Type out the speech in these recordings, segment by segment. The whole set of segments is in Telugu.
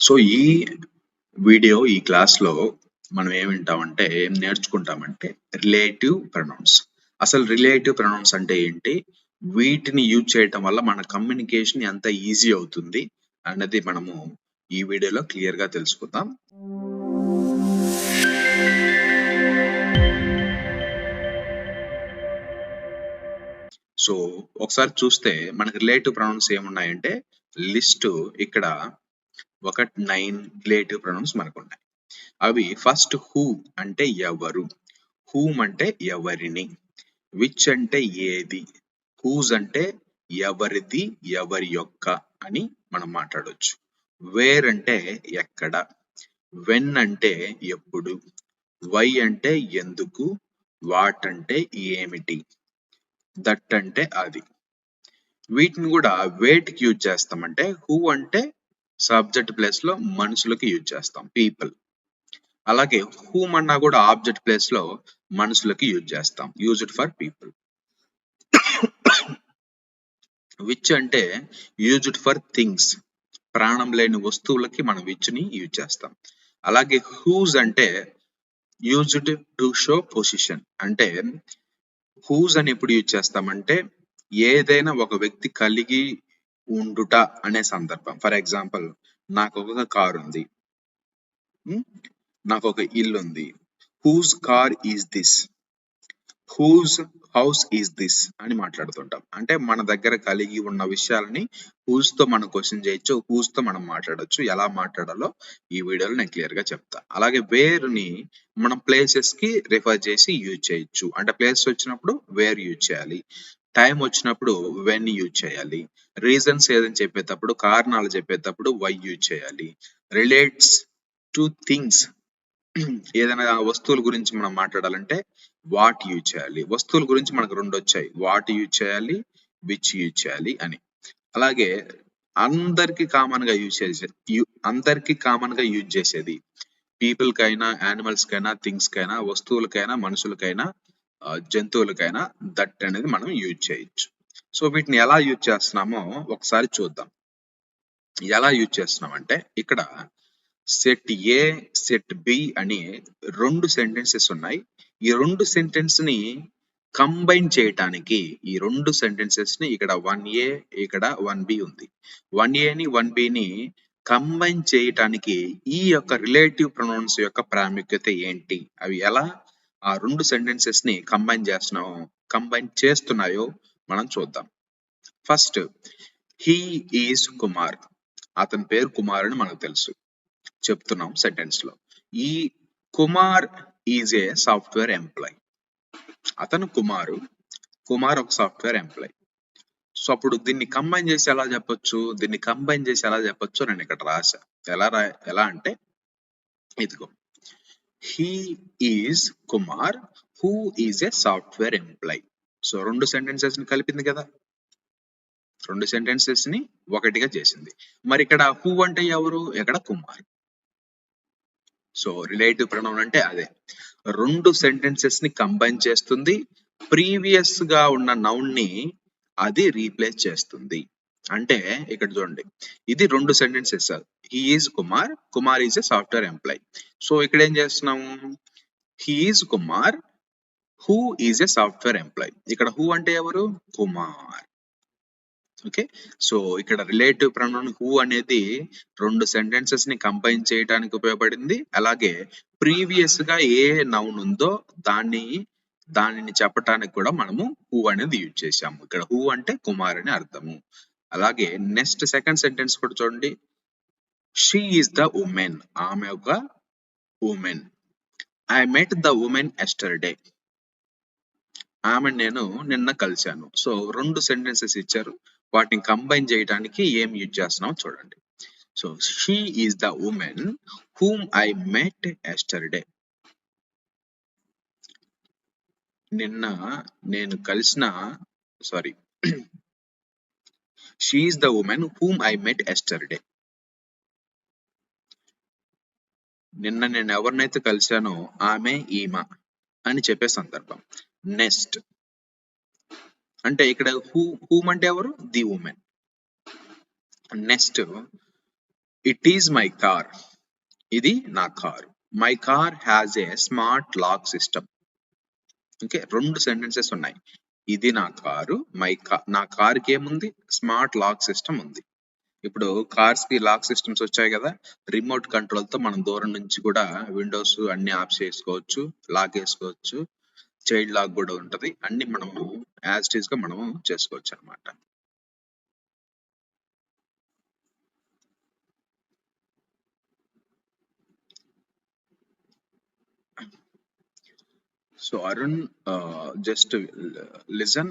సో ఈ వీడియో ఈ క్లాస్లో మనం ఏం వింటామంటే ఏం నేర్చుకుంటామంటే రిలేటివ్ ప్రొనౌన్స్ అసలు రిలేటివ్ ప్రొనౌన్స్ అంటే ఏంటి? వీటిని యూజ్ చేయటం వల్ల మన కమ్యూనికేషన్ ఎంత ఈజీ అవుతుంది అన్నది మనము ఈ వీడియోలో క్లియర్గా తెలుసుకుందాం. సో ఒకసారి చూస్తే మనకి రిలేటివ్ ప్రొనౌన్స్ ఏమున్నాయంటే లిస్ట్ ఇక్కడ ఒక నైన్ రిలేటివ్ ప్రొనౌన్స్ మనకు ఉన్నాయి అవి ఫస్ట్ హూ అంటే ఎవరు? హూమ్ అంటే ఎవరిని? విచ్ అంటే ఏది? హూజ్ అంటే ఎవరిది ఎవరి యొక్క అని మనం మాట్లాడవచ్చు వేర్ అంటే ఎక్కడ? వెన్ అంటే ఎప్పుడు? వై అంటే ఎందుకు? వాట్ అంటే ఏమిటి? దట్ అంటే అది. వీటిని కూడా వేటికి యూజ్ చేస్తామంటే హూ అంటే సబ్జెక్ట్ ప్లేస్లో మనుషులకి యూజ్ చేస్తాం. పీపుల్ అలాగే హూమ్ అన్నా కూడా ఆబ్జెక్ట్ ప్లేస్లో మనుషులకి యూజ్ చేస్తాం. యూజ్డ్ ఫర్ పీపుల్ విచ్ అంటే యూజ్డ్ ఫర్ థింగ్స్ ప్రాణం లేని వస్తువులకి మనం విచ్ని యూజ్ చేస్తాం. అలాగే హూజ్ అంటే యూజ్డ్ టు షో పొజిషన్ అంటే హూజ్ అని ఎప్పుడు యూజ్ చేస్తామంటే ఏదైనా ఒక వ్యక్తి కలిగి ఉండుట అనే సందర్భం. ఫర్ ఎగ్జాంపుల్ నాకు ఒక కార్ ఉంది. Hmm? నాకు ఒక ఇల్లు ఉంది. Whose car is this whose house is this అని మాట్లాడుతుంటాం. అంటే మన దగ్గర కలిగి ఉన్న విషయాలని హూజ్తో మనం క్వశ్చన్ చేయొచ్చు హూజ్తో మనం మాట్లాడొచ్చు ఎలా మాట్లాడాలో ఈ వీడియోలో నేను క్లియర్గా చెప్తా. అలాగే వేర్ని మనం ప్లేసెస్కి రిఫర్ చేసి యూజ్ చేయొచ్చు. అంటే ప్లేసెస్ వచ్చినప్పుడు వేర్ యూజ్ చేయాలి. టైం వచ్చినప్పుడు వెన్ యూజ్ చేయాలి. రీజన్స్ ఏదని చెప్పేటప్పుడు కారణాలు చెప్పేటప్పుడు వై యూజ్ చేయాలి. రిలేట్స్ టు థింగ్స్ ఏదైనా వస్తువుల గురించి మనం మాట్లాడాలంటే వాట్ యూజ్ చేయాలి. వస్తువుల గురించి మనకు రెండు వచ్చాయి. వాట్ యూజ్ చేయాలి విచ్ యూజ్ చేయాలి అని. అలాగే అందరికి కామన్గా యూజ్ చేసే అందరికి కామన్గా యూజ్ చేసేది. పీపుల్ కైనా యానిమల్స్ కైనా థింగ్స్ కైనా వస్తువులకైనా మనుషులకైనా జంతువులకైనా దట్ అనేది మనం యూజ్ చేయొచ్చు. సో వీటిని ఎలా యూజ్ చేస్తున్నామో ఒకసారి చూద్దాం. ఎలా యూజ్ చేస్తున్నామంటే ఇక్కడ సెట్ ఏ సెట్ బి అని రెండు సెంటెన్సెస్ ఉన్నాయి. ఈ రెండు సెంటెన్స్ని కంబైన్ చేయటానికి ఈ రెండు సెంటెన్సెస్ని ఇక్కడ వన్ ఏ ఇక్కడ వన్ బి ఉంది. వన్ ఏని వన్ని కంబైన్ చేయటానికి ఈ యొక్క రిలేటివ్ ప్రొనౌన్స్ యొక్క ప్రాముఖ్యత ఏంటి? అవి ఎలా ఆ రెండు సెంటెన్సెస్ని కంబైన్ చేస్తున్నాము కంబైన్ చేస్తున్నాయో మనం చూద్దాం. ఫస్ట్ హీ ఈజ్ కుమార్ అతని పేరు కుమార్ అని మనకు తెలుసు. చెప్తున్నాం సెంటెన్స్లో. ఈ Kumar is a software employee అతను కుమారు కుమార్ ఒక సాఫ్ట్వేర్ ఎంప్లాయ్ సో అప్పుడు దీన్ని కంబైన్ చేసి ఎలా చెప్పొచ్చు? దీన్ని కంబైన్ చేసి ఎలా చెప్పొచ్చు? నేను ఇక్కడ రాశా. ఎలా రా ఎలా అంటే ఇదిగో he is Kumar who is a software employee so రెండు సెంటెన్సెస్ని కలిపింది కదా? రెండు సెంటెన్సెస్ని ఒకటిగా చేసింది. మరి ఇక్కడ హూ అంటే ఎవరు? ఇక్కడ కుమార్ సో రిలేటివ్ ప్రణవన్ అంటే అదే. రెండు సెంటెన్సెస్ని కంబైన్ చేస్తుంది. ప్రీవియస్గా ఉన్న నౌన్ని అది రీప్లేస్ చేస్తుంది. అంటే ఇక్కడ చూడండి. ఇది రెండు sentences is Kumar Kumar is a software employee so ఇక్కడ ఏం చేస్తున్నాము? He is Kumar who is a software employee ఇక్కడ హూ అంటే ఎవరు? కుమార్ ఓకే సో ఇక్కడ రిలేటివ్ ప్రొనౌన్ హూ అనేది రెండు సెంటెన్సెస్ని కంబైన్ చేయడానికి ఉపయోగపడింది. అలాగే ప్రీవియస్గా ఏ నౌన్ ఉందో దాన్ని దానిని చెప్పటానికి కూడా మనము హూ అనేది యూజ్ చేసాము ఇక్కడ హూ అంటే కుమార్ అని అర్థము. అలాగే నెక్స్ట్ సెకండ్ సెంటెన్స్ కూడా చూడండి. షీ ఈస్ ద ఉమెన్ ఆమె ఒక woman I met the woman yesterday ఆమె నేను నిన్న కలిశాను. సో రెండు సెంటెన్సెస్ ఇచ్చారు. వాటిని కంబైన్ చేయడానికి ఏం యూజ్ చేస్తున్నాం చూడండి. So she is the woman whom I met yesterday నిన్న నేను కలిసిన sorry she is the woman whom I met yesterday నిన్న నేను ఎవరినైతే కలిశానో ఆమె ఈమ అని చెప్పే సందర్భం. నెక్స్ట్ అంటే ఇక్కడ హూ హూమ్ అంటే ఎవరు? The woman next it is my car ఇది నా car. My car has a smart lock system okay రెండు సెంటెన్సెస్ ఉన్నాయి. ఇది నా కారు మై కా నా కార్కి ఏముంది? స్మార్ట్ లాక్ సిస్టమ్ ఉంది. ఇప్పుడు కార్స్కి లాక్ సిస్టమ్స్ వచ్చాయి కదా రిమోట్ కంట్రోల్తో మనం దూరం నుంచి కూడా విండోస్ అన్ని ఆఫ్ చేసుకోవచ్చు లాక్ వేసుకోవచ్చు చైల్డ్ లాక్ కూడా ఉంటది. అన్ని మనము యాజ్ ఇట్ ఈస్గా మనము చేసుకోవచ్చు అన్నమాట. So Arun just listen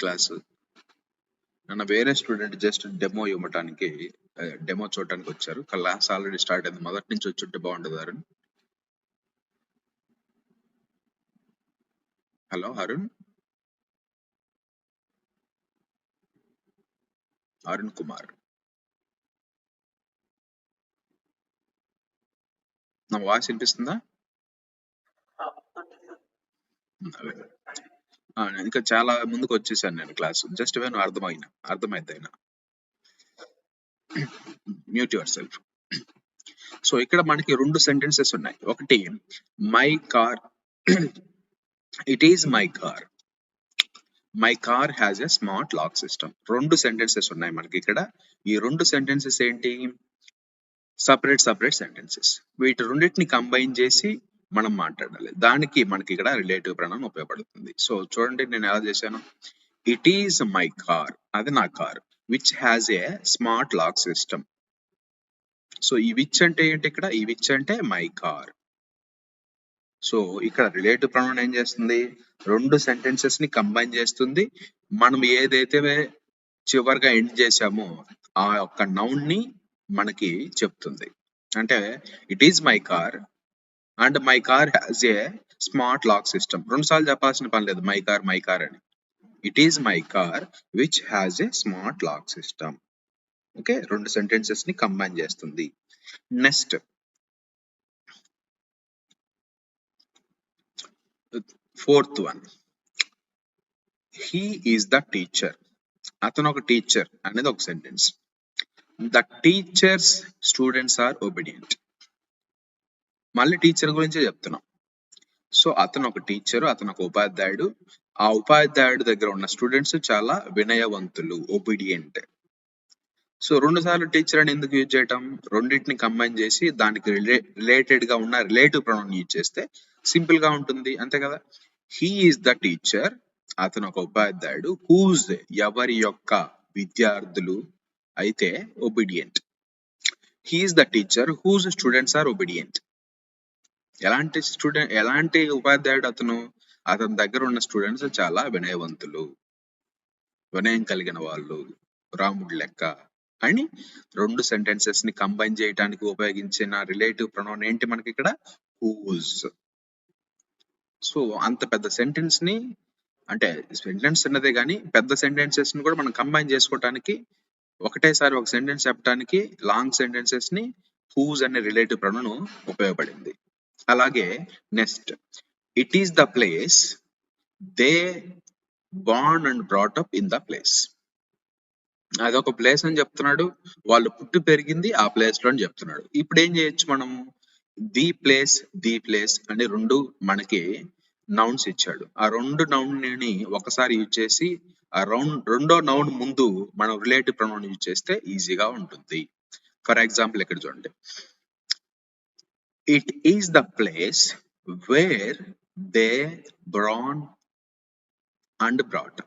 class నన్ను వేరే స్టూడెంట్ జస్ట్ డెమో ఇవ్వటానికి డెమో చూడటానికి వచ్చారు. క్లాస్ ఆల్రెడీ స్టార్ట్ అయింది. మొదటి నుంచి వచ్చుంటే బాగుంటుంది అరుణ్. హలో అరుణ్. అరుణ్ కుమార్. నా వాయిస్ వినిపిస్తుందా? ఇంకా చాలా ముందుకు వచ్చేసాను నేను క్లాస్. జస్ట్ వేను అర్థమైన అర్థమైంది అయినా. మ్యూట్ యువర్ సెల్ఫ్ సో ఇక్కడ మనకి రెండు సెంటెన్సెస్ ఉన్నాయి. ఒకటి my car it is my car my car has a smart lock system రెండు సెంటెన్సెస్ ఉన్నాయి మనకి ఇక్కడ. ఈ రెండు సెంటెన్సెస్ ఏంటి? సపరేట్ సపరేట్ సెంటెన్సెస్ వీటి రెండింటిని కంబైన్ చేసి మనం మాట్లాడాలి. దానికి మనకి ఇక్కడ రిలేటివ్ ప్రణం ఉపయోగపడుతుంది. సో చూడండి నేను ఎలా చేశాను? ఇట్ ఈస్ మై కార్ అది నా car which has a smart lock system so ఈ విచ్ అంటే ఏంటి ఇక్కడ? ఈ విచ్ అంటే మై కార్ సో ఇక్కడ రిలేటివ్ ప్రొనౌన్ ఏం చేస్తుంది? రెండు సెంటెన్సెస్ని కంబైన్ చేస్తుంది. మనం ఏదైతే చివరిగా ఎండ్ చేసామో ఆ యొక్క నౌన్ని మనకి చెప్తుంది. అంటే it is my car and my car has a smart lock system రెండు సార్లు చెప్పాల్సిన పని లేదు. మై కార్ మై కార్ అని. It is my car which has a smart lock system okay రెండు సెంటెన్సెస్ని కంబైన్ చేస్తుంది. Next fourth one he is the teacher అతను ఒక టీచర్ అనేది ఒక sentence the teacher's students are obedient మళ్ళీ టీచర్ గురించే చెప్తున్నాం. సో అతను ఒక టీచర్ అతను ఒక ఉపాధ్యాయుడు. ఆ ఉపాధ్యాయుడు దగ్గర ఉన్న స్టూడెంట్స్ చాలా వినయవంతులు ఒబీడియంట్ సో రెండు సార్లు టీచర్ అని ఎందుకు యూజ్ చేయటం? రెండింటిని కంబైన్ చేసి దానికి రిలేటెడ్గా ఉన్న రిలేటివ్ ప్రొనౌన్ యూజ్ చేస్తే సింపుల్గా ఉంటుంది అంతే కదా? హీ ఈస్ ద టీచర్ అతను ఒక ఉపాధ్యాయుడు. హూజ్ ఎవరి యొక్క విద్యార్థులు అయితే obedient he is the teacher whose students are obedient ఎలాంటి స్టూడెంట్ ఎలాంటి ఉపాధ్యాయుడు అతను? అతని దగ్గర ఉన్న స్టూడెంట్స్ చాలా వినయవంతులు. వినయం కలిగిన వాళ్ళు. రాముడి లెక్క. అని రెండు సెంటెన్సెస్ని కంబైన్ చేయడానికి ఉపయోగించిన రిలేటివ్ ప్రొనౌన్ ఏంటి మనకి ఇక్కడ హూజ్. సో అంత పెద్ద సెంటెన్స్ని అంటే సెంటెన్స్ ఉన్నదే కానీ పెద్ద సెంటెన్సెస్ని కూడా మనం కంబైన్ చేసుకోవటానికి ఒకటేసారి ఒక సెంటెన్స్ చెప్పడానికి లాంగ్ సెంటెన్సెస్ని హూజ్ అనే రిలేటివ్ ప్రొనౌన్ ఉపయోగపడింది. అలాగే next. It is the place they bond and brought up up in the place అదొక ప్లేస్ అని చెప్తున్నాడు. వాళ్ళు పుట్టి పెరిగింది ఆ ప్లేస్లో అని చెప్తున్నాడు. ఇప్పుడు ఏం చేయొచ్చు మనం? ది ప్లేస్ ది ప్లేస్ అని రెండు మనకి నౌన్స్ ఇచ్చాడు. ఆ రెండు నౌన్ని ఒకసారి యూజ్ చేసి ఆ రౌండ్ రెండో నౌన్ ముందు మనం రిలేటివ్ ప్రొనౌన్ యూజ్ చేస్తే ఈజీగా ఉంటుంది. ఫర్ ఎగ్జాంపుల్ ఇక్కడ చూడండి. It is the place where they born and brought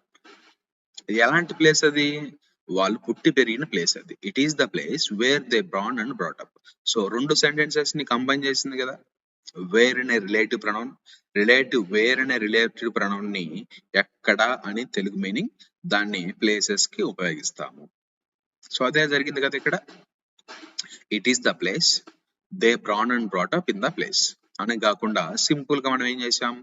ఎలాంటి ప్లేస్ అది? వాళ్ళు పుట్టి పెరిగిన ప్లేస్ అది. It is the place where they born and brought up so రెండు సెంటెన్సెస్ని కంబైన్ చేసింది కదా? వేర్ అనే రిలేటివ్ ప్రణౌన్ రిలేటివ్ వేర్ అనే రిలేటివ్ ప్రణౌన్ని ఎక్కడ అని తెలుగు మీనింగ్ దాన్ని ప్లేసెస్కి ఉపయోగిస్తాము. సో అదే జరిగింది కదా ఇక్కడ? It is the place they born and brought up in the place. అని కాకుండా సింపుల్గా మనం ఏం చేసాం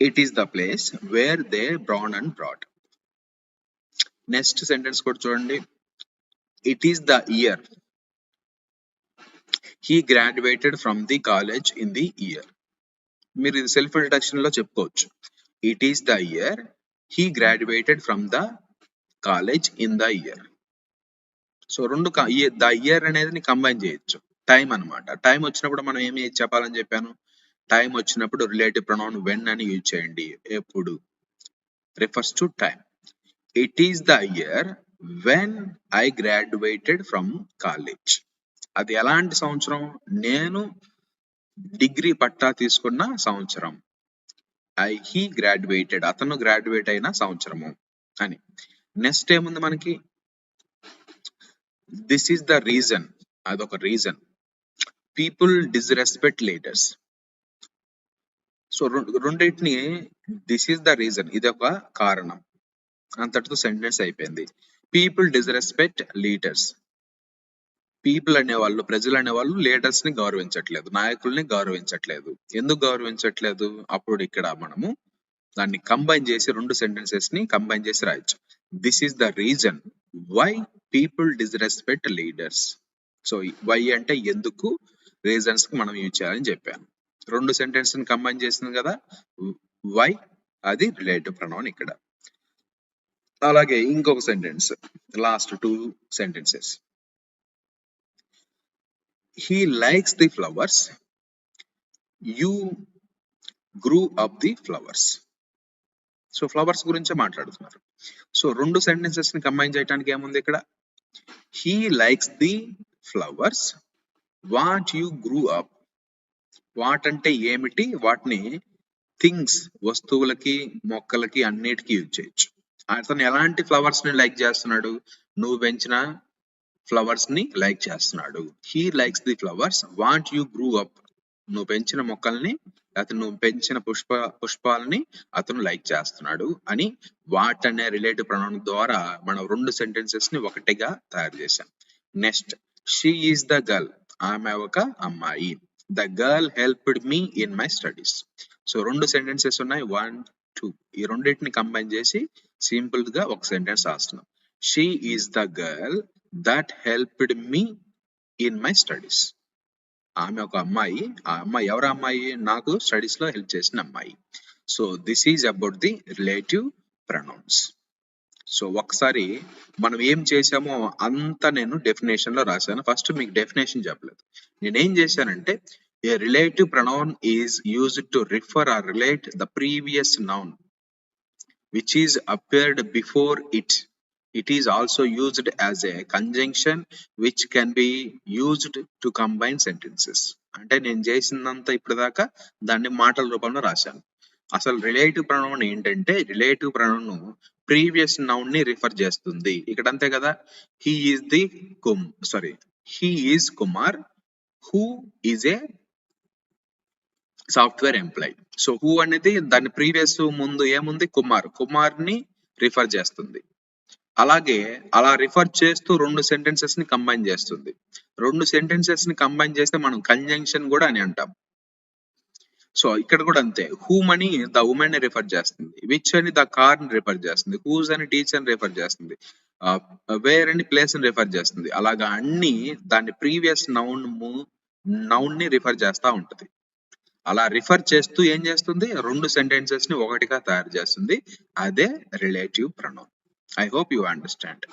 it is the place where they born and brought next sentence కూడా చూడండి. It is the year he graduated from the college in the year మీరు ఇది సెల్ఫ్ ఇంట్రడక్షన్లో చెప్పుకోవచ్చు. It is the year he graduated from the college in the year so రెండు ద ఇయర్ అనేది కంబైన్ చేయొచ్చు. టైం అన్నమాట. టైం వచ్చినప్పుడు మనం ఏమి చెప్పాలని చెప్పాను? టైం వచ్చినప్పుడు రిలేటివ్ ప్రొనౌన్ వెన్ అని యూజ్ చేయండి. ఎప్పుడు? Refers to time it is the year when I graduated from college అది ఎలాంటి సంవత్సరం? నేను డిగ్రీ పట్టా తీసుకున్న సంవత్సరం. ఐ హీ గ్రాడ్యుయేటెడ్ అతను గ్రాడ్యుయేట్ అయిన సంవత్సరము అని. నెక్స్ట్ ఏముంది మనకి? దిస్ ఈస్ ద రీజన్ అదొక reason people disrespect leaders so రెండింటిని దిస్ ఈస్ ద రీజన్ ఇది ఒక కారణం. అంతటితో సెంటెన్స్ అయిపోయింది. పీపుల్ డిస్రెస్పెక్ట్ లీడర్స్ పీపుల్ అనేవాళ్ళు ప్రజలు అనేవాళ్ళు లీడర్స్ని గౌరవించట్లేదు నాయకుల్ని గౌరవించట్లేదు. ఎందుకు గౌరవించట్లేదు? అప్పుడు ఇక్కడ మనము దాన్ని కంబైన్ చేసి రెండు సెంటెన్సెస్ని కంబైన్ చేసి రాయొచ్చు. This is the reason why people disrespect leaders so why అంటే ఎందుకు? రీజన్స్కి మనం యూజ్ చేయాలని చెప్పాను. రెండు సెంటెన్స్ని కంబైన్ చేసింది కదా? వై అది రిలేటివ్ ప్రొనౌన్ ఇక్కడ. అలాగే ఇంకొక sentence last two sentences he likes the flowers you grew up the flowers so flowers గురించే మాట్లాడుతున్నారు. సో రెండు సెంటెన్సెస్ని కంబైన్ చేయడానికి ఏముంది ఇక్కడ? He likes the flowers what you grew up what అంటే ఏమిటి? వాటిని థింగ్స్ వస్తువులకి మొక్కలకి అన్నిటికీ యూజ్ చేయొచ్చు. అతను ఎలాంటి ఫ్లవర్స్ని లైక్ చేస్తున్నాడు? నువ్వు పెంచిన ఫ్లవర్స్ని లైక్ చేస్తున్నాడు. He likes the flowers what you grew up నువ్వు పెంచిన మొక్కల్ని అతను నువ్వు పెంచిన పుష్ప పుష్పాలని అతను లైక్ చేస్తున్నాడు అని వాట్ అనే రిలేటివ్ ప్రణాళిక ద్వారా మనం రెండు సెంటెన్సెస్ని ఒకటిగా తయారు చేశాం. Next she is the girl ఆమె ఒక అమ్మాయి. The girl helped me in my studies so రెండు సెంటెన్సెస్ ఉన్నాయి. వన్ టూ ఈ రెండింటిని కంబైన్ చేసి సింపుల్గా ఒక సెంటెన్స్ రాస్తున్నాం. She is the girl that helped me in my studies ఆమె ఒక అమ్మాయి. ఆ అమ్మాయి ఎవరు అమ్మాయి? నాకు స్టడీస్లో హెల్ప్ చేసిన అమ్మాయి. So this is about the relative pronouns so ఒకసారి మనం ఏం చేసామో అంతా నేను డెఫినేషన్లో రాశాను. ఫస్ట్ మీకు డెఫినేషన్ చెప్పలేదు. నేనేం చేశానంటే a relative pronoun is used to refer or relate the previous noun which is appeared before it It is also used as a conjunction which can be used to combine sentences. అంటే నేను చేసిందంతా ఇప్పటిదాకా దాన్ని మాటల రూపంలో రాశాను. అసలు రిలేటివ్ ప్రణవం ఏంటంటే రిలేటివ్ ప్రణవం ప్రీవియస్ నౌన్ని రిఫర్ చేస్తుంది. ఇక్కడ అంతే కదా? He is the కుమ్ sorry he is Kumar who is a software employee so who అనేది దాని ప్రీవియస్ ముందు ఏముంది? కుమార్ కుమార్ని రిఫర్ చేస్తుంది. అలాగే అలా రిఫర్ చేస్తూ రెండు సెంటెన్సెస్ని కంబైన్ చేస్తుంది. రెండు సెంటెన్సెస్ని కంబైన్ చేస్తే మనం కంజంక్షన్ కూడా అని అంటాం. సో ఇక్కడ కూడా అంతే. హూమ్ అని ద ఉమెన్ని రిఫర్ చేస్తుంది. విచ్ అని ద కార్ని రిఫర్ చేస్తుంది. హూజ్ అని టీచర్ని రిఫర్ చేస్తుంది. వేర్ అని ప్లేస్ని రిఫర్ చేస్తుంది. అలాగా అన్ని దాని ప్రీవియస్ నౌన్ నౌన్ని రిఫర్ చేస్తూ ఉంటది. అలా రిఫర్ చేస్తూ ఏం చేస్తుంది? రెండు సెంటెన్సెస్ని ఒకటిగా తయారు చేస్తుంది. అదే relative pronoun I hope you understand